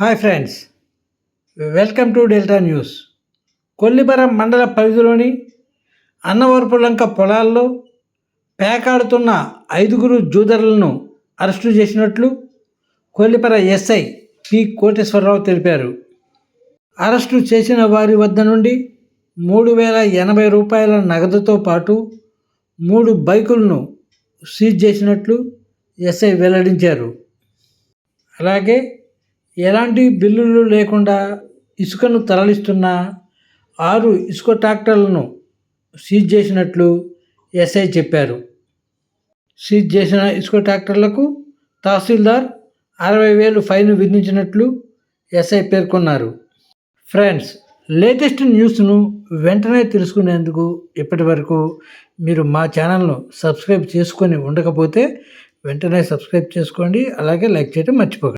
Hi friends. Welcome to Delta News. Kollipara మండల పరిధిలోని అన్నవరపులంక పొలాల్లో పేకాడుతున్న ఐదుగురు జూదరులను అరెస్టు చేసినట్లు కొల్లిపర ఎస్ఐ పి కోటేశ్వరరావు తెలిపారు. అరెస్టు చేసిన వారి వద్ద నుండి మూడు వేల ఎనభై రూపాయల నగదుతో పాటు మూడు బైకులను సీజ్ చేసినట్లు ఎస్ఐ వెల్లడించారు. అలాగే ఎలాంటి బిల్లులు లేకుండా ఇసుకను తరలిస్తున్న ఆరు ఇసుక ట్రాక్టర్లను సీజ్ చేసినట్లు ఎస్ఐ చెప్పారు. సీజ్ చేసిన ఇసుక ట్రాక్టర్లకు తహసీల్దార్ అరవై వేలు ఫైన్ విధించినట్లు ఎస్ఐ పేర్కొన్నారు. ఫ్రెండ్స్ లేటెస్ట్ న్యూస్ను వెంటనే తెలుసుకునేందుకు ఇప్పటి వరకు మీరు మా ఛానల్ను సబ్స్క్రైబ్ చేసుకొని ఉండకపోతే వెంటనే సబ్స్క్రైబ్ చేసుకోండి అలాగే లైక్ చేయడం మర్చిపోకండి.